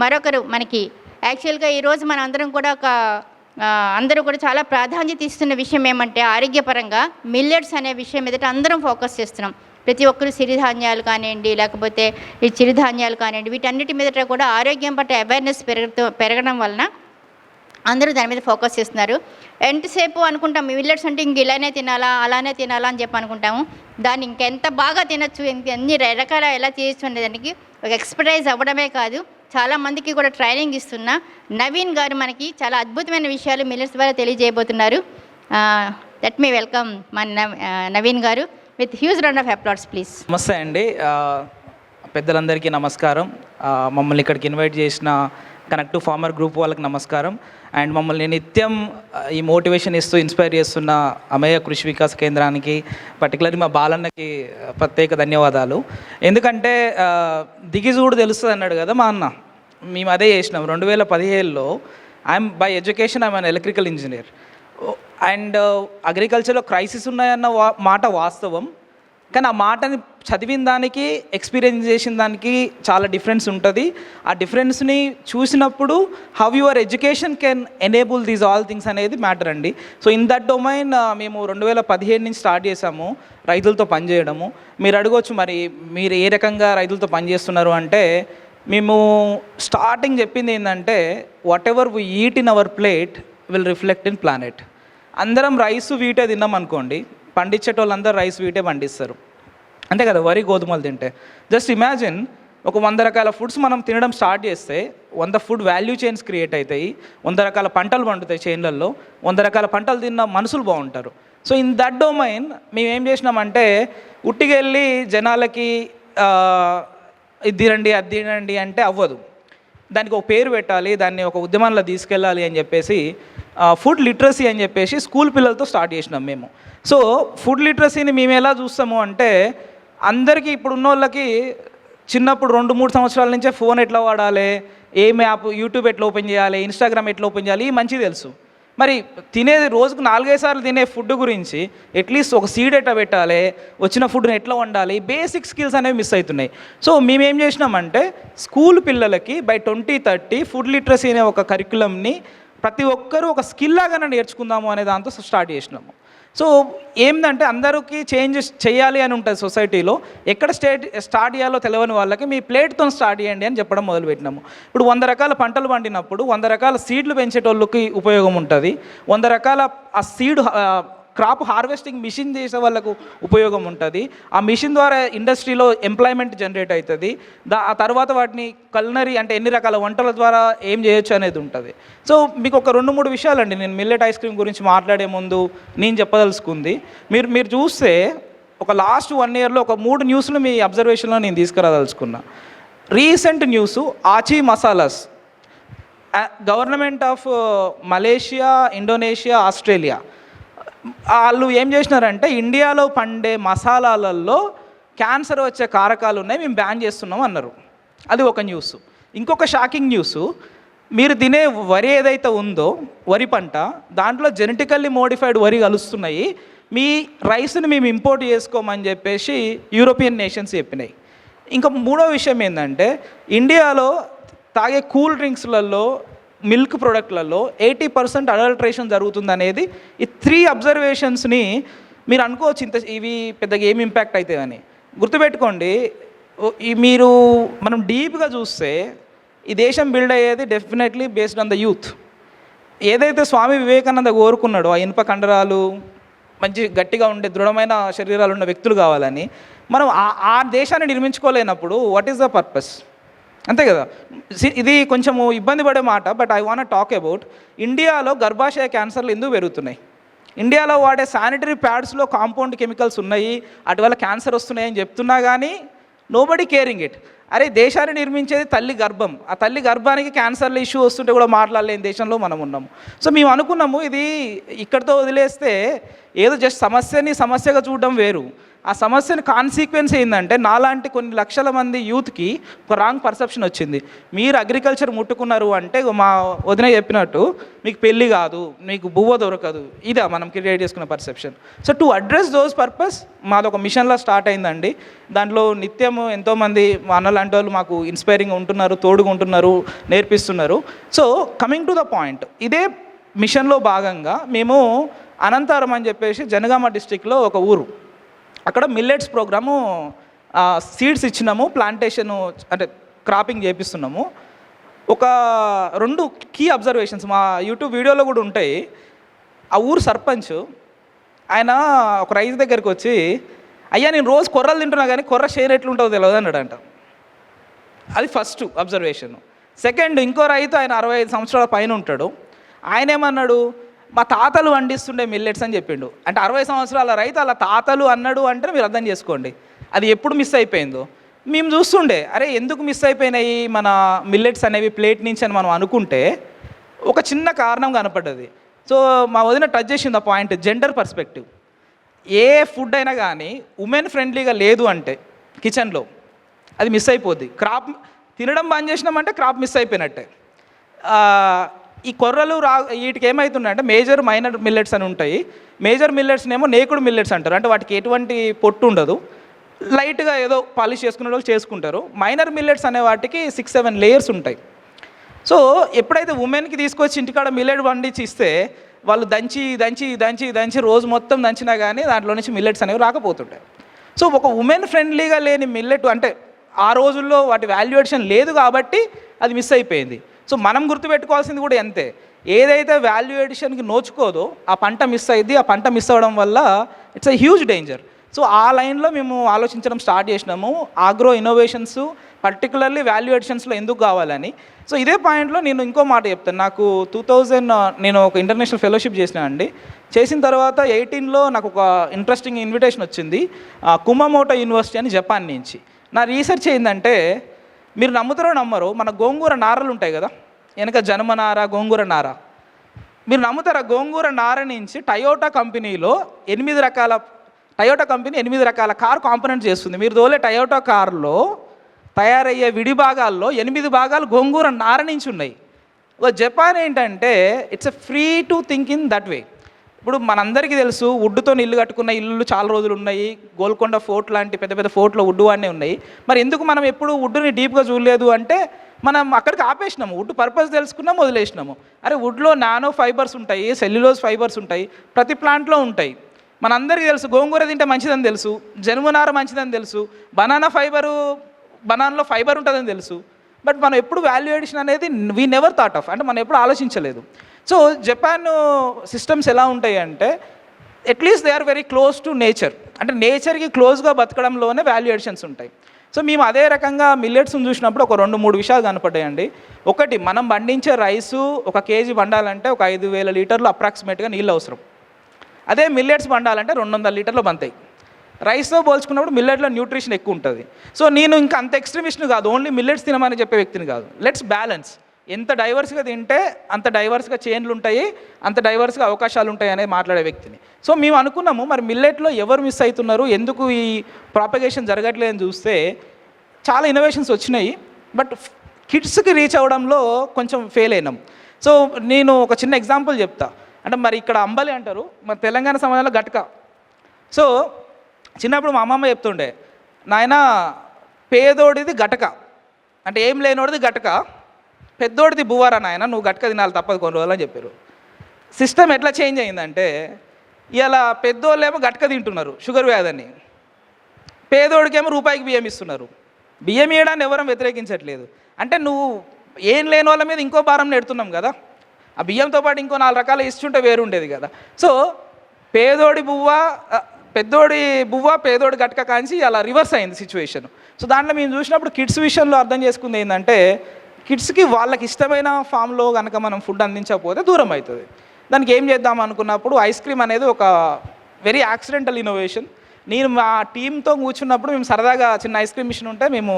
మరొకరు మనకి. యాక్చువల్గా ఈరోజు మన అందరం కూడా ఒక అందరూ కూడా చాలా ప్రాధాన్యత ఇస్తున్న విషయం ఏమంటే ఆరోగ్యపరంగా మిల్లెట్స్ అనే విషయం మీదట అందరం ఫోకస్ చేస్తున్నాం. ప్రతి ఒక్కరు సిరిధాన్యాలు కానివ్వండి లేకపోతే ఈ చిరుధాన్యాలు కానివ్వండి వీటన్నిటి మీదట కూడా ఆరోగ్యం పట్ల అవేర్నెస్ పెరుగుతూ పెరగడం వలన అందరూ దాని మీద ఫోకస్ చేస్తున్నారు. ఎంతసేపు అనుకుంటాం మిల్లెట్స్ అంటే ఇంక ఇలానే తినాలా అలానే తినాలా అని చెప్పి అనుకుంటాము. దాన్ని ఇంకెంత బాగా తినచ్చు ఇంక ఎన్ని రకాల ఎలా చేయొచ్చు అనే దానికి ఒక ఎక్స్పర్టైజ్ అవ్వడమే కాదు. చాలా మందికి కూడా ట్రైనింగ్ ఇస్తున్న నవీన్ గారు మనకి చాలా అద్భుతమైన విషయాలు మిల్లెట్స్ ద్వారా తెలియజేయబోతున్నారు. లెట్ మీ వెల్కమ్ మన నవీన్ గారు. With huge round of applause please namaste అండి. పెద్దలందరికీ నమస్కారం. మమ్మల్ని ఇక్కడికి ఇన్వైట్ చేసిన కనెక్ట్ టు ఫార్మర్ గ్రూప్ వాళ్ళకి నమస్కారం. అండ్ మమ్మల్ని నిత్యం ఈ మోటివేషన్ ఇస్తూ ఇన్స్పైర్ చేస్తున్న అమేయ కృషి వికాస్ కేంద్రానికి పర్టికులర్లీ మా బాలన్నకి ప్రత్యేక ధన్యవాదాలు. ఎందుకంటే దిగిజూడు తెలుస్తుంది అన్నాడు కదా మా అన్న. మేము అదే చేసినాం. రెండు వేల పదిహేడులో I am by education I am an electrical engineer and అగ్రికల్చర్లో crisis ఉన్నాయన్న వా మాట వాస్తవం. కానీ ఆ మాటని చదివిన దానికి ఎక్స్పీరియన్స్ చేసిన దానికి చాలా డిఫరెన్స్ ఉంటుంది. ఆ డిఫరెన్స్ని చూసినప్పుడు how your education can enable these all things అనేది మ్యాటర్ అండి. సో ఇన్ దట్ డొమైన్ మేము రెండు వేల పదిహేడు నుంచి స్టార్ట్ చేసాము రైతులతో పనిచేయడము మీరు అడగవచ్చు మరి మీరు ఏ రకంగా రైతులతో పనిచేస్తున్నారు అంటే మేము స్టార్టింగ్ చెప్పింది ఏంటంటే whatever we eat in our plate will reflect in planet అందరం రైస్ వీటే తిన్నాం అనుకోండి పండించేటోళ్ళందరూ రైస్ వీటే పండిస్తారు. అంతే కదా వరి గోధుమలు తింటే. జస్ట్ ఇమాజిన్ ఒక వంద రకాల ఫుడ్స్ మనం తినడం స్టార్ట్ చేస్తే వంద ఫుడ్ వాల్యూ చైన్స్ క్రియేట్ అవుతాయి. వంద రకాల పంటలు పండుతాయి చైన్లలో వంద రకాల పంటలు తిన్న మనుషులు బాగుంటారు. సో ఇన్ దట్ డొమైన్ మేము ఏం చేసినామంటే ఉట్టికెళ్ళి జనాలకి ఇది తినండి అది తినండి అంటే అవ్వదు. దానికి ఒక పేరు పెట్టాలి దాన్ని ఒక ఉద్యమంలో తీసుకెళ్ళాలి అని చెప్పేసి ఫుడ్ లిటరసీ అని చెప్పేసి స్కూల్ పిల్లలతో స్టార్ట్ చేసినాం మేము. సో ఫుడ్ లిటరసీని మేము ఎలా చూస్తాము అంటే అందరికీ ఇప్పుడు ఉన్న వాళ్ళకి చిన్నప్పుడు రెండు మూడు సంవత్సరాల నుంచే ఫోన్ ఎట్లా వాడాలి ఏం యాప్ యూట్యూబ్ ఎట్లా ఓపెన్ చేయాలి ఇన్స్టాగ్రామ్ ఎట్లా ఓపెన్ చేయాలి మంచిది తెలుసు. మరి తినేది రోజుకు నాలుగైదు సార్లు తినే ఫుడ్ గురించి అట్లీస్ట్ ఒక సీడ్ ఎట్లా పెట్టాలి వచ్చిన ఫుడ్ని ఎట్లా వండాలి బేసిక్ స్కిల్స్ అనేవి మిస్ అవుతున్నాయి. సో మేమేం చేసినామంటే స్కూల్ పిల్లలకి by twenty thirty food literacy అనే ఒక కరికులంని ప్రతి ఒక్కరూ ఒక స్కిల్ లాగానే నేర్చుకుందాము అనే దాంతో స్టార్ట్ చేసినాము. సో ఏంటంటే అందరికీ చేంజెస్ చేయాలి అని ఉంటుంది సొసైటీలో. ఎక్కడ స్టేట్ స్టార్ట్ చేయాలో తెలియని వాళ్ళకి మీ ప్లేట్తో స్టార్ట్ చేయండి అని చెప్పడం మొదలుపెట్టినాము. ఇప్పుడు వంద రకాల పంటలు పండినప్పుడు వంద రకాల సీడ్లు పెంచేటోళ్ళకి ఉపయోగం ఉంటుంది. వంద రకాల ఆ సీడ్ క్రాప్ హార్వెస్టింగ్ మిషన్ చేసే వాళ్ళకు ఉపయోగం ఉంటుంది. ఆ మిషన్ ద్వారా ఇండస్ట్రీలో ఎంప్లాయ్మెంట్ జనరేట్ అవుతుంది దా ఆ తర్వాత వాటిని కల్నరీ అంటే ఎన్ని రకాల వంటల ద్వారా ఏం చేయొచ్చు అనేది ఉంటుంది. సో మీకు ఒక రెండు మూడు విషయాలండి. నేను మిల్లెట్ ఐస్ క్రీమ్ గురించి మాట్లాడే ముందు నేను చెప్పదలుచుకుంది. మీరు మీరు చూస్తే ఒక లాస్ట్ వన్ ఇయర్లో ఒక మూడు న్యూస్లు మీ అబ్జర్వేషన్లో నేను తీసుకురాదలుచుకున్నా. Recent news Aachi masalas. Government of Malaysia Indonesia Australia. వాళ్ళు ఏం చేసినారంటే ఇండియాలో పండే మసాలాలలో క్యాన్సర్ వచ్చే కారకాలు ఉన్నాయి మేము బ్యాన్ చేస్తున్నాం అన్నారు. అది ఒక న్యూస్. ఇంకొక షాకింగ్ న్యూస్. మీరు తినే వరి ఏదైతే ఉందో వరి పంట దాంట్లో జెనెటికల్లీ మోడిఫైడ్ వరి కలుస్తున్నాయి. మీ రైస్ని మేము ఇంపోర్ట్ చేసుకోమని చెప్పేసి యూరోపియన్ నేషన్స్ చెప్పినాయి. ఇంకా మూడో విషయం ఏంటంటే ఇండియాలో తాగే కూల్ డ్రింక్స్లలో మిల్క్ ప్రొడక్ట్లలో ఎయిటీ పర్సెంట్ అడల్ట్రేషన్ జరుగుతుంది అనేది ఈ త్రీ అబ్జర్వేషన్స్ని మీరు అనుకోవచ్చు ఇంత ఇవి పెద్దగా ఏం ఇంపాక్ట్ అవుతాయని గుర్తుపెట్టుకోండి ఓ- ఈ మీరు మనం డీప్గా చూస్తే ఈ దేశం బిల్డ్ అయ్యేది definitely based on the youth ఏదైతే స్వామి వివేకానంద కోరుకున్నాడో ఆ ఇనుప కండరాలు మంచి గట్టిగా ఉండే దృఢమైన శరీరాలు ఉన్న వ్యక్తులు కావాలని మనం ఆ ఆ దేశాన్ని నిర్మించుకోలేనప్పుడు వాట్ ఈస్ ద పర్పస్ అంతే కదా? సి- ఇది కొంచెము ఇబ్బంది పడే మాట but I want talk about ఇండియాలో గర్భాశయ క్యాన్సర్లు ఎందుకు పెరుగుతున్నాయి? ఇండియాలో వాడే శానిటరీ ప్యాడ్స్లో కాంపౌండ్ కెమికల్స్ ఉన్నాయి అటువల్ల క్యాన్సర్ వస్తున్నాయని చెప్తున్నా కానీ నోబడి కేరింగ్ ఇట్ అరే దేశాన్ని నిర్మించేది తల్లి గర్భం. ఆ తల్లి గర్భానికి క్యాన్సర్లు ఇష్యూ వస్తుంటే కూడా మాట్లాడలేని దేశంలో మనం ఉన్నాము. సో మేము అనుకున్నాము ఇది ఇక్కడితో వదిలేస్తే ఏదో జస్ట్ సమస్యని సమస్యగా చూడడం వేరు. ఆ సమస్యని కాన్సిక్వెన్స్ ఏంటంటే నాలాంటి కొన్ని లక్షల మంది యూత్కి ఒక రాంగ్ పర్సెప్షన్ వచ్చింది. మీరు అగ్రికల్చర్ ముట్టుకున్నారు అంటే మా వదిన చెప్పినట్టు మీకు పెళ్ళి కాదు మీకు బువ్వ దొరకదు. ఇదా మనం క్రియేట్ చేసుకున్న perception. So to address those purpose మాది ఒక మిషన్లా స్టార్ట్ అయిందండి. దాంట్లో నిత్యము ఎంతోమంది మా లాంటి వాళ్ళు మాకు ఇన్స్పైరింగ్ ఉంటున్నారు తోడుగా ఉంటున్నారు నేర్పిస్తున్నారు. So coming to the point ఇదే మిషన్లో భాగంగా మేము అనంతారం అని చెప్పేసి జనగామ డిస్టిక్లో ఒక ఊరు. అక్కడ మిల్లెట్స్ ప్రోగ్రాము సీడ్స్ ఇచ్చినాము ప్లాంటేషన్ అంటే క్రాపింగ్ చేపిస్తున్నాము. ఒక రెండు కీ అబ్జర్వేషన్స్ మా యూట్యూబ్ వీడియోలో కూడా ఉంటాయి. ఆ ఊరు సర్పంచ్ ఆయన ఒక రైతు దగ్గరికి వచ్చి అయ్యా నేను రోజు కొర్రలు తింటున్నా కానీ కొర్ర షేర్ ఎట్లుంటుందో తెలియదు అన్నాడంట. అది ఫస్ట్ అబ్జర్వేషన్ సెకండ్ ఇంకో రైతు ఆయన అరవై ఐదు సంవత్సరాల పైన ఉంటాడు. ఆయన ఏమన్నాడు మా తాతలు వండిస్తుండే మిల్లెట్స్ అని చెప్పిండు. అంటే అరవై సంవత్సరాల రైతు అలా తాతలు అన్నాడు అంటే మీరు అర్థం చేసుకోండి. అది ఎప్పుడు మిస్ అయిపోయిందో. మేము చూస్తుండే అరే ఎందుకు మిస్ అయిపోయినాయి మన మిల్లెట్స్ అనేవి ప్లేట్ నుంచి అని మనం అనుకుంటే ఒక చిన్న కారణం కనపడ్డది. సో మా వదిన టచ్ చేసింది ఆ పాయింట్ జెండర్ పర్స్పెక్టివ్ ఏ ఫుడ్ అయినా కానీ ఉమెన్ ఫ్రెండ్లీగా లేదు అంటే కిచెన్లో అది మిస్ అయిపోద్ది. క్రాప్ తినడం బంద్ చేసినామంటే క్రాప్ మిస్ అయిపోయినట్టే. ఈ కొర్రలు రా వీటికి ఏమవుతుందంటే మేజర్ మైనర్ మిల్లెట్స్ అని ఉంటాయి. మేజర్ మిల్లెట్స్నేమో నేకుడు మిల్లెట్స్ అంటారు. అంటే వాటికి ఎటువంటి పొట్టు ఉండదు. లైట్గా ఏదో పాలిష్ చేసుకునే వాళ్ళు చేసుకుంటారు. మైనర్ మిల్లెట్స్ అనే వాటికి సిక్స్ సెవెన్ లేయర్స్ ఉంటాయి. సో ఎప్పుడైతే ఉమెన్కి తీసుకొచ్చి ఇంటికాడ మిల్లెట్ వండించి ఇస్తే వాళ్ళు దంచి దంచి దంచి దంచి రోజు మొత్తం దంచినా కానీ దాంట్లో నుంచి మిల్లెట్స్ అనేవి రాకపోతుంటాయి. సో ఒక ఉమెన్ ఫ్రెండ్లీగా లేని మిల్లెట్ అంటే ఆ రోజుల్లో వాటి వాల్యుయేషన్ లేదు కాబట్టి అది మిస్ అయిపోయింది. సో మనం గుర్తుపెట్టుకోవాల్సింది కూడా అంతే. ఏదైతే వాల్యుయేషన్కి నోచుకోదో ఆ పంట మిస్ అయింది ఆ పంట మిస్ అవ్వడం వల్ల it's a huge danger so ఆ లైన్లో మేము ఆలోచించడం స్టార్ట్ చేసినాము. ఆగ్రో ఇన్నోవేషన్స్ పర్టికులర్లీ వాల్యుయేషన్స్లో ఎందుకు కావాలని. సో ఇదే పాయింట్లో నేను ఇంకో మాట చెప్తాను. నాకు టూ థౌజండ్ uh, నేను ఒక ఇంటర్నేషనల్ ఫెలోషిప్ చేసిన అండి. చేసిన తర్వాత ఎయిటీన్లో నాకు ఒక ఇంట్రెస్టింగ్ ఇన్విటేషన్ వచ్చింది. కుమమోటో యూనివర్సిటీ అని జపాన్ నుంచి. నా రీసెర్చ్ ఏంటంటే మీరు నమ్ముతారో నమ్మరు మన గోంగూర నారలు ఉంటాయి కదా వెనక జనమ నార గోంగూర నార. మీరు నమ్ముతారా గోంగూర నార నుంచి టయోటా కంపెనీలో ఎనిమిది రకాల టయోటా కంపెనీ ఎనిమిది రకాల కార్ కాంపోనెంట్ చేస్తుంది. మీరు తోలే టయోటా కార్లో తయారయ్యే విడి భాగాల్లో ఎనిమిది భాగాలు గోంగూర నార నుంచి ఉన్నాయి. ఒక జపాన్ ఏంటంటే it's a free to think in that way ఇప్పుడు మనందరికీ తెలుసు వుడ్తో ఇల్లు కట్టుకున్న ఇల్లు చాలా రోజులు ఉన్నాయి. గోల్కొండ ఫోర్ట్ లాంటి పెద్ద పెద్ద ఫోర్ట్లో వుడ్ వాడినే ఉన్నాయి. మరి ఎందుకు మనం ఎప్పుడు వుడ్ని డీప్గా చూడలేదు అంటే మనం అక్కడికి ఆపేసినాము. వుడ్ పర్పస్ తెలుసుకున్నాం వదిలేసినాము. అరే వుడ్లో నానో ఫైబర్స్ ఉంటాయి సెల్యులోజ్ ఫైబర్స్ ఉంటాయి ప్రతి ప్లాంట్లో ఉంటాయి. మనందరికీ తెలుసు గోంగూర తింటే మంచిదని తెలుసు జనుమునార మంచిదని తెలుసు బనానా ఫైబరు బనానాలో ఫైబర్ ఉంటుందని తెలుసు. బట్ మనం ఎప్పుడు వాల్యుయేషన్ అనేది వీ నెవర్ థాట్ ఆఫ్. అంటే మనం ఎప్పుడు ఆలోచించలేదు. సో జపాన్ సిస్టమ్స్ ఎలా ఉంటాయి అంటే at least they are very close to nature అంటే నేచర్కి క్లోజ్గా బతకడంలోనే వాల్యుయేషన్స్ ఉంటాయి. సో మేము అదే రకంగా మిల్లెట్స్ని చూసినప్పుడు ఒక రెండు మూడు విషయాలు కనపడ్డాయండి. ఒకటి మనం పండించే రైసు ఒక కేజీ వండాలంటే ఒక ఐదు వేల లీటర్లు అప్రాక్సిమేట్గా నీళ్ళు అవసరం. అదే మిల్లెట్స్ పండాలంటే రెండు వందల లీటర్లు బంతాయి రైస్తో పోల్చుకున్నప్పుడు మిల్లెట్లో న్యూట్రిషన్ ఎక్కువ ఉంటుంది. సో నేను ఇంకా అంత ఎక్స్ట్రీమిస్ట్ని కాదు ఓన్లీ మిల్లెట్స్ తినమని చెప్పే వ్యక్తిని కాదు. లెట్స్ బ్యాలెన్స్ ఎంత డైవర్స్గా తింటే అంత డైవర్స్గా చేన్లు ఉంటాయి అంత డైవర్స్గా అవకాశాలు ఉంటాయి అనేది మాట్లాడే వ్యక్తిని. సో మేము అనుకున్నాము మరి మిల్లెట్లో ఎవరు మిస్ అవుతున్నారు ఎందుకు ఈ ప్రాపగేషన్ జరగట్లేదని చూస్తే చాలా ఇన్నోవేషన్స్ వచ్చినాయి బట్ కిడ్స్కి రీచ్ అవ్వడంలో కొంచెం ఫెయిల్ అయినాం. సో నేను ఒక చిన్న ఎగ్జాంపుల్ చెప్తా. అంటే మరి ఇక్కడ అంబలి అంటారు మరి తెలంగాణ సమాజంలో గట్క సో చిన్నప్పుడు మా అమ్మమ్మ చెప్తుండే నాయన పేదోడిది గటక అంటే ఏం లేనోడిది గటక పెద్దోడిది బువ్వారా నాయన? నువ్వు గట్క తినాలి తప్పదు కొన్ని రోజులు అని చెప్పారు. సిస్టమ్ ఎట్లా చేంజ్ అయిందంటే ఇలా పెద్దోళ్ళేమో గట్క తింటున్నారు షుగర్ వ్యాధని పేదోడికేమో రూపాయికి బియ్యం ఇస్తున్నారు. బియ్యం ఇవ్వడాన్ని ఎవరం వ్యతిరేకించట్లేదు. అంటే నువ్వు ఏం లేని వాళ్ళ మీద ఇంకో భారం నెడుతున్నాం కదా. ఆ బియ్యంతో పాటు ఇంకో నాలుగు రకాలు ఇస్తుంటే వేరు ఉండేది కదా. సో పేదోడి బువ్వ పెద్దోడి బువ్వ పేదోడి గట్క కాంచి అలా రివర్స్ అయింది సిచ్యువేషన్. సో దాంట్లో మేము చూసినప్పుడు కిడ్స్ విషయంలో అర్థం చేసుకుంది ఏంటంటే కిడ్స్కి వాళ్ళకి ఇష్టమైన ఫామ్లో కనుక మనం ఫుడ్ అందించకపోతే దూరం అవుతుంది. దానికి ఏం చేద్దాం అనుకున్నప్పుడు ఐస్ క్రీమ్ అనేది ఒక వెరీ యాక్సిడెంటల్ ఇన్నోవేషన్. నేను మా టీంతో కూర్చున్నప్పుడు మేము సరదాగా చిన్న ఐస్ క్రీమ్ మిషన్ ఉంటే మేము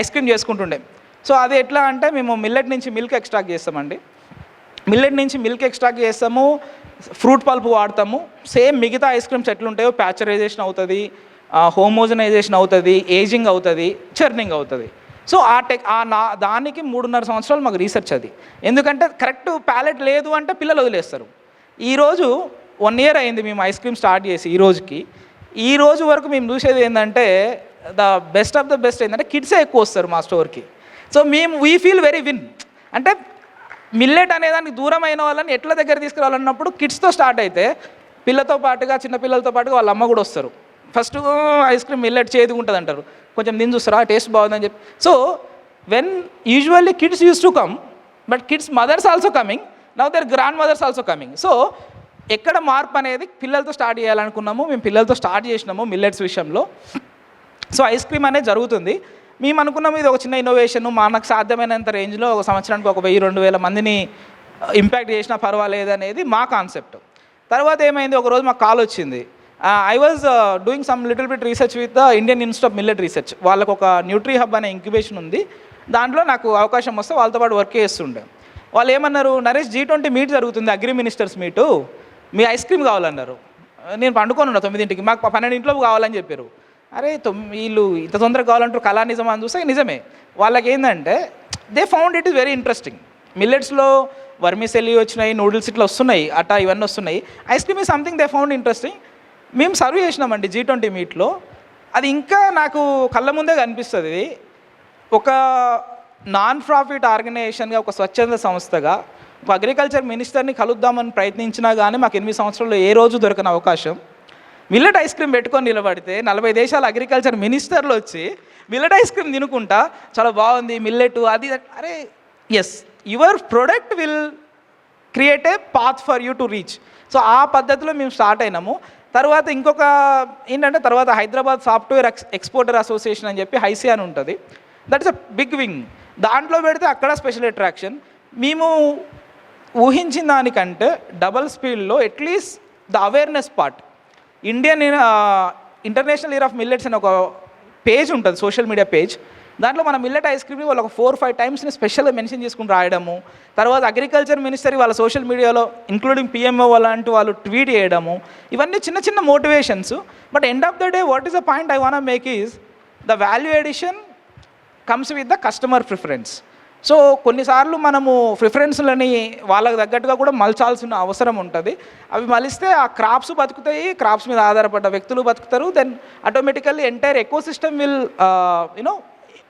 ఐస్ క్రీమ్ చేసుకుంటుండే. సో అది ఎట్లా అంటే మేము మిల్లెట్ నుంచి మిల్క్ ఎక్స్ట్రాక్ట్ చేస్తామండి. మిల్లెట్ నుంచి మిల్క్ ఎక్స్ట్రాక్ట్ చేస్తాము ఫ్రూట్ పల్ప్ వాడతాము. సేమ్ మిగతా ఐస్ క్రీమ్స్ ఎట్లుంటాయో ప్యాచరైజేషన్ అవుతుంది హోమోజనైజేషన్ అవుతుంది ఏజింగ్ అవుతుంది చర్నింగ్ అవుతుంది. సో ఆ టెక్ ఆ నా దానికి మూడున్నర సంవత్సరాలు మాకు రీసెర్చ్ అది. ఎందుకంటే కరెక్ట్ ప్యాలెట్ లేదు అంటే పిల్లలు వదిలేస్తారు. ఈరోజు వన్ ఇయర్ అయింది మేము ఐస్ క్రీమ్ స్టార్ట్ చేసి ఈ రోజుకి. ఈ రోజు వరకు మేము చూసేది ఏంటంటే the best of the best ఏంటంటే కిడ్సే ఎక్కువ వస్తారు మా స్టోర్కి సో మేము వీ ఫీల్ వెరీ విన్ అంటే మిల్లెట్ అనేదానికి దూరం అయిన వాళ్ళని ఎట్ల దగ్గర తీసుకురావాలన్నప్పుడు కిడ్స్తో స్టార్ట్ అయితే పిల్లతో పాటుగా చిన్న పిల్లలతో పాటుగా వాళ్ళ అమ్మ కూడా వస్తారు. ఫస్ట్ ఐస్ క్రీమ్ మిల్లెట్ చేదుగా ఉంటుంది అంటారు. కొంచెం నేను చూస్తారా టేస్ట్ బాగుందని చెప్పి. So when usually kids use to come but kids mothers also coming now there grandmothers also coming so ఎక్కడ మార్పు అనేది పిల్లలతో స్టార్ట్ చేయాలనుకున్నాము మేము పిల్లలతో స్టార్ట్ చేసినాము మిల్లెట్స్ విషయంలో. సో ఐస్ క్రీమ్ అనేది జరుగుతుంది. మేము అనుకున్నాము ఇది ఒక చిన్న ఇన్నోవేషన్ మనకు సాధ్యమైనంత రేంజ్లో ఒక సంవత్సరానికి ఒక వెయ్యి రెండు వేల మందిని uh, ఇంపాక్ట్ చేసినా పర్వాలేదు అనేది మా కాన్సెప్ట్ తర్వాత ఏమైంది? ఒక రోజు మాకు కాల్ వచ్చింది. I was doing some little bit research with the Indian institute of millet research వాళ్ళకు ఒక న్యూట్రీ హబ్ అనే ఇంక్యుబేషన్ ఉంది. దాంట్లో నాకు అవకాశం వస్తే వాళ్ళతో పాటు వర్క్ చేస్తుండే. వాళ్ళు ఏమన్నారు నరేష్ జీ ట్వంటీ మీట్ జరుగుతుంది అగ్రి మినిస్టర్స్ మీటు మీ ఐస్ క్రీమ్ కావాలన్నారు. నేను పండుకొని ఉన్నా తొమ్మిదింటికి మాకు పన్నెండింట్లో కావాలని చెప్పారు. అరే తొమ్మి వీళ్ళు ఇంత తొందరగా కావాలంటారు కళా నిజం అని చూస్తే నిజమే. వాళ్ళకి ఏంటంటే they found it is very interesting మిల్లెట్స్లో vermicelli వచ్చినాయి నూడిల్స్ ఇట్లా వస్తున్నాయి అట్టా ఇవన్నీ వస్తున్నాయి. ఐస్ క్రీమ్ ఈ సంథింగ్ దే ఫౌండ్ ఇంట్రెస్టింగ్ మేము సర్వ్ చేసినామండి జీ ట్వంటీ మీట్లో అది ఇంకా నాకు కళ్ళ ముందే కనిపిస్తుంది. ఒక నాన్ ప్రాఫిట్ ఆర్గనైజేషన్గా ఒక స్వచ్ఛంద సంస్థగా ఒక అగ్రికల్చర్ మినిస్టర్ని కలుద్దామని ప్రయత్నించినా కానీ మాకు ఎనిమిది సంవత్సరాల్లో ఏ రోజు దొరకని అవకాశం. మిల్లెట్ ఐస్ క్రీమ్ పెట్టుకొని నిలబడితే నలభై దేశాల అగ్రికల్చర్ మినిస్టర్లు వచ్చి మిల్లెట్ ఐస్ క్రీమ్ తినుకుంటా చాలా బాగుంది మిల్లెట్ అది అరే as your product will create a path for you to reach so ఆ పద్ధతిలో మేము స్టార్ట్ అయినాము. తర్వాత ఇంకొక ఏంటంటే తర్వాత Hyderabad software ex exporter association అని చెప్పి హైసీ అని ఉంటుంది. That is a big wing దాంట్లో పెడితే అక్కడ స్పెషల్ అట్రాక్షన్. మేము ఊహించిన దానికంటే డబల్ స్పీడ్లో at least the awareness part. Indian international year of millets అని ఒక పేజ్ ఉంటుంది సోషల్ మీడియా పేజ్. దాంట్లో మన మిల్లెట్ ఐస్ క్రీమ్ని వాళ్ళు ఒక ఫోర్ ఫైవ్ టైమ్స్ని స్పెషల్గా మెన్షన్ చేసుకుని రాయడము తర్వాత అగ్రికల్చర్ మినిస్టర్ వాళ్ళ సోషల్ మీడియాలో ఇంక్లూడింగ్ పిఎంఓ అలాంటి వాళ్ళు ట్వీట్ చేయడము ఇవన్నీ చిన్న చిన్న motivations but end of the day what is the point I want make is the value addition comes with the customer preference so కొన్నిసార్లు మనము ప్రిఫరెన్స్లని వాళ్ళకి తగ్గట్టుగా కూడా మలచాల్సిన అవసరం ఉంటుంది. అవి మలిస్తే ఆ క్రాప్స్ బతుకుతాయి క్రాప్స్ మీద ఆధారపడ్డ వ్యక్తులు బతుకుతారు then automatically entire ecosystem will you know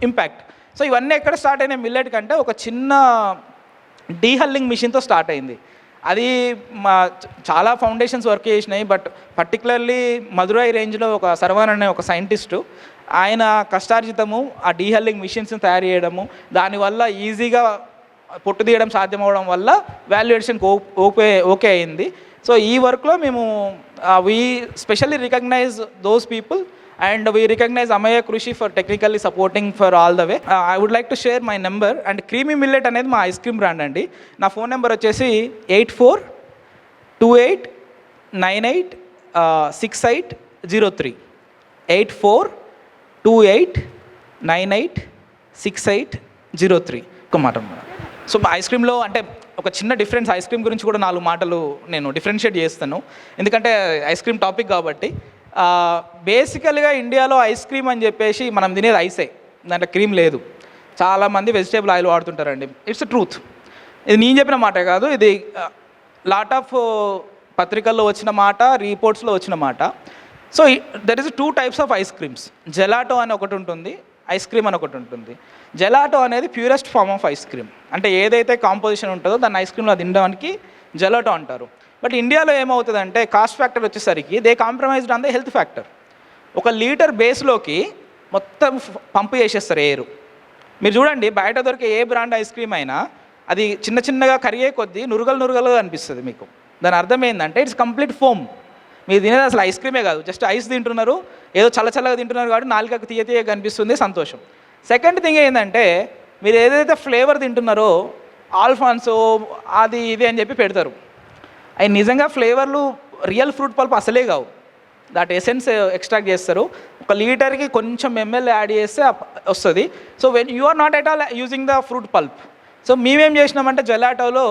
impact so ఇవన్నీ ఎక్కడ స్టార్ట్ అయినాయి? మిల్లెట్ కంటే ఒక చిన్న డీహల్లింగ్ మిషన్తో స్టార్ట్ అయింది. అది మా చాలా ఫౌండేషన్స్ వర్క్ చేసినాయి బట్ పర్టికులర్లీ మధురై రేంజ్లో ఒక సర్వన్ అనే ఒక సైంటిస్టు ఆయన కష్టార్జితము ఆ డీహల్లింగ్ మిషన్స్ని తయారు చేయడము దానివల్ల ఈజీగా పొట్టు తీయడం సాధ్యమవడం వల్ల వాల్యుయేషన్ ఓకే ఓకే అయింది. సో ఈ వర్క్లో మేము we specially recognise those people and we recognise Amaya Krishi for technically supporting for all the way I would like to share my number and creamy millet అనేది మా ice cream brand అండి. నా phone number వచ్చేసి eight four two eight nine eight six eight zero three eight four two eight nine eight six eight zero three ఒక మాట so ice క్రీమ్లో అంటే ఒక చిన్న డిఫరెన్స్ ఐస్ క్రీమ్ గురించి కూడా నాలుగు మాటలు నేను డిఫరెన్షియేట్ చేస్తాను. ఎందుకంటే ఐస్ క్రీమ్ టాపిక్ కాబట్టి బేసికల్గా ఇండియాలో ఐస్ క్రీమ్ అని చెప్పేసి మనం తినేది ఐసే దాంట్లో క్రీమ్ లేదు. చాలామంది వెజిటేబుల్ ఆయిల్ వాడుతుంటారండి. ఇట్స్ ట్రూత్ ఇది నేను చెప్పిన మాటే కాదు. ఇది లాట్ ఆఫ్ పత్రికల్లో వచ్చిన మాట రిపోర్ట్స్లో వచ్చిన మాట. So there is two types of ice creams gelato అని ఒకటి ఉంటుంది. ఐస్ క్రీమ్ అని ఒకటి ఉంటుంది. జెలాటో అనేది purest form of ice cream అంటే ఏదైతే కాంపోజిషన్ ఉంటుందో దాన్ని ఐస్ క్రీమ్లో తినడానికి జెలాటో అంటారు. బట్ ఇండియాలో ఏమవుతుందంటే కాస్ట్ ఫ్యాక్టర్ వచ్చేసరికి they compromised on the health factor ఒక లీటర్ బేస్లోకి మొత్తం పంపు చేసేస్తారు ఎయిర్ మీరు చూడండి బయట దొరికే ఏ బ్రాండ్ ఐస్ క్రీమ్ అయినా అది చిన్న చిన్నగా కరిగే కొద్దీ నురుగలు నురుగలుగా అనిపిస్తుంది మీకు. దాని అర్థం ఏంటంటే ఇట్స్ కంప్లీట్ ఫోమ్ మీరు తినేది అసలు ఐస్ క్రీమే కాదు. జస్ట్ ఐస్ తింటున్నారు ఏదో చల్ల చల్లగా తింటున్నారు కాబట్టి నాలుగకు తీయ తీయ కనిపిస్తుంది సంతోషం. సెకండ్ థింగ్ ఏంటంటే మీరు ఏదైతే ఫ్లేవర్ తింటున్నారో ఆల్ఫాన్సో అది ఇది అని చెప్పి పెడతారు. అవి నిజంగా ఫ్లేవర్లు రియల్ ఫ్రూట్ పల్ప్ అసలే కావు. దాట్ ఎసెన్స్ ఎక్స్ట్రాక్ట్ చేస్తారు. ఒక లీటర్కి కొంచెం ఎంఎల్ యాడ్ చేస్తే వస్తుంది. So when you are not at all using the fruit pulp so మేమేం చేసినామంటే జెలాటోలో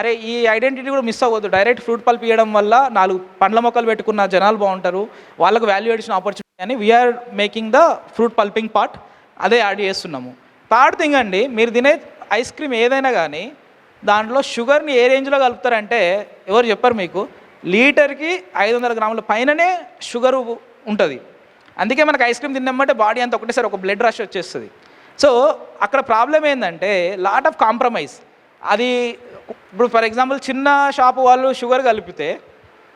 అరే ఈ ఐడెంటిటీ కూడా మిస్ అవ్వద్దు. డైరెక్ట్ ఫ్రూట్ పల్ప్ ఇవ్వడం వల్ల నాలుగు పండ్ల మొక్కలు పెట్టుకున్న జనాలు బాగుంటారు. వాళ్ళకు వాల్యూ ఎడిషన్ ఆపర్చునిటీ అని we are making the fruit pulping part అదే యాడ్ చేస్తున్నాము. థర్డ్ థింగ్ అండి మీరు తినే ఐస్ క్రీమ్ ఏదైనా కానీ దాంట్లో షుగర్ని ఏ రేంజ్లో కలుపుతారంటే ఎవరు చెప్పారు మీకు? లీటర్కి ఐదు వందల గ్రాముల పైననే షుగర్ ఉంటుంది. అందుకే మనకు ఐస్ క్రీమ్ తిన్నామంటే బాడీ అంతా ఒకటేసారి ఒక బ్లడ్ రష్ వచ్చేస్తుంది. సో అక్కడ ప్రాబ్లం ఏంటంటే లాట్ ఆఫ్ కాంప్రమైజ్. అది ఇప్పుడు ఫర్ ఎగ్జాంపుల్ చిన్న షాపు వాళ్ళు షుగర్ కలిపితే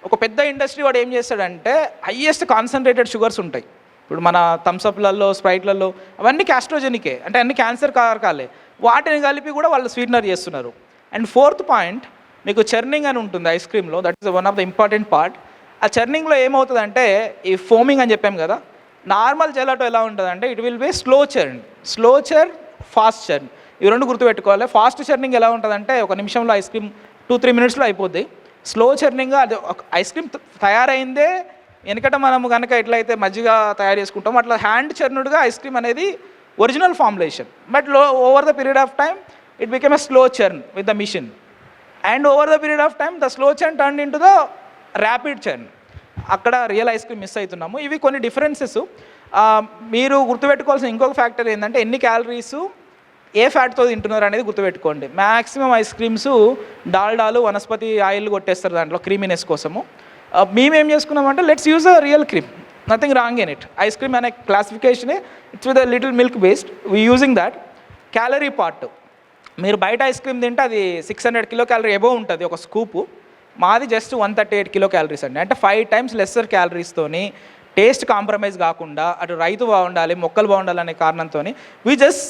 ఒక పెద్ద ఇండస్ట్రీ వాడు ఏం చేస్తాడంటే హయ్యెస్ట్ కాన్సన్ట్రేటెడ్ షుగర్స్ ఉంటాయి. ఇప్పుడు మన థమ్స్అప్లలో స్ప్రైట్లలో అవన్నీ క్యాస్ట్రోజెనికే. అంటే అన్ని క్యాన్సర్ కారకాలే. వాటిని కలిపి కూడా వాళ్ళు స్వీట్నర్ చేస్తున్నారు. అండ్ ఫోర్త్ పాయింట్ మీకు చర్నింగ్ అని ఉంటుంది ice క్రీమ్లో that is one of the important part ఆ చర్నింగ్లో ఏమవుతుందంటే ఈ ఫోమింగ్ అని చెప్పాం కదా నార్మల్ జెలాటో ఎలా ఉంటుందంటే it will be slow churn slow churn fast churn ఇవి రెండు గుర్తుపెట్టుకోవాలి. ఫాస్ట్ చర్నింగ్ ఎలా ఉంటుందంటే ఒక నిమిషంలో ఐస్ క్రీమ్ టూ త్రీ మినిట్స్లో అయిపోద్ది. స్లో చర్నింగ్ అది ఒక ఐస్ క్రీమ్ తయారైందే వెనకట మనం కనుక ఎట్లయితే మజ్జిగ తయారు చేసుకుంటాం అట్లా హ్యాండ్ చర్నుడుగా ఐస్ క్రీమ్ అనేది original formulation బట్లో over the period of time it became a slow churn with the machine and over the period of time the slow churn turn in to the rapid churn అక్కడ real ice cream miss అవుతున్నాము. ఇవి కొన్ని differences మీరు గుర్తుపెట్టుకోవాల్సిన ఇంకొక factor ఏంటంటే ఎన్ని calories ఏ ఫ్యాట్తో తింటున్నారు అనేది గుర్తుపెట్టుకోండి. మ్యాక్సిమం ఐస్ క్రీమ్స్ డాల్డాలు వనస్పతి ఆయిల్ కొట్టేస్తారు దాంట్లో క్రీమీనెస్ కోసము. మేమేం చేసుకున్నామంటే let's use a real cream nothing wrong in it ice cream అనే క్లాసిఫికేషనే it's with little milk based we using that calorie part మీరు బయట ఐస్ క్రీమ్ తింటే అది six hundred kilo calorie above ఉంటుంది ఒక స్కూపు మాది just one thirty eight kilo calories అండి. అంటే ఫైవ్ టైమ్స్ లెస్సర్ క్యాలరీస్తోని టేస్ట్ కాంప్రమైజ్ కాకుండా అటు రైతు బాగుండాలి మొక్కలు బాగుండాలనే కారణంతో we just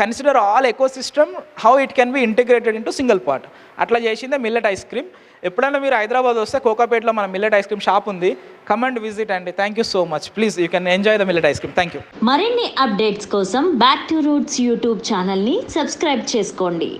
consider all ecosystem how it can be integrated into single part అట్లా చేసిందే మిల్లెట్ ఐస్ క్రీమ్ ఎప్పుడైనా మీరు హైదరాబాద్ వస్తే కోకాపేటలో మన మిల్లెట్ ఐస్ క్రీమ్ షాప్ ఉంది. కమండ్ విజిట్ అండి thank you so much please you can enjoy the millet ice cream thank you మరిన్ని అప్డేట్స్ కోసం బ్యాక్ టు రూట్స్ యూట్యూబ్ ఛానల్ని సబ్స్క్రైబ్ చేసుకోండి.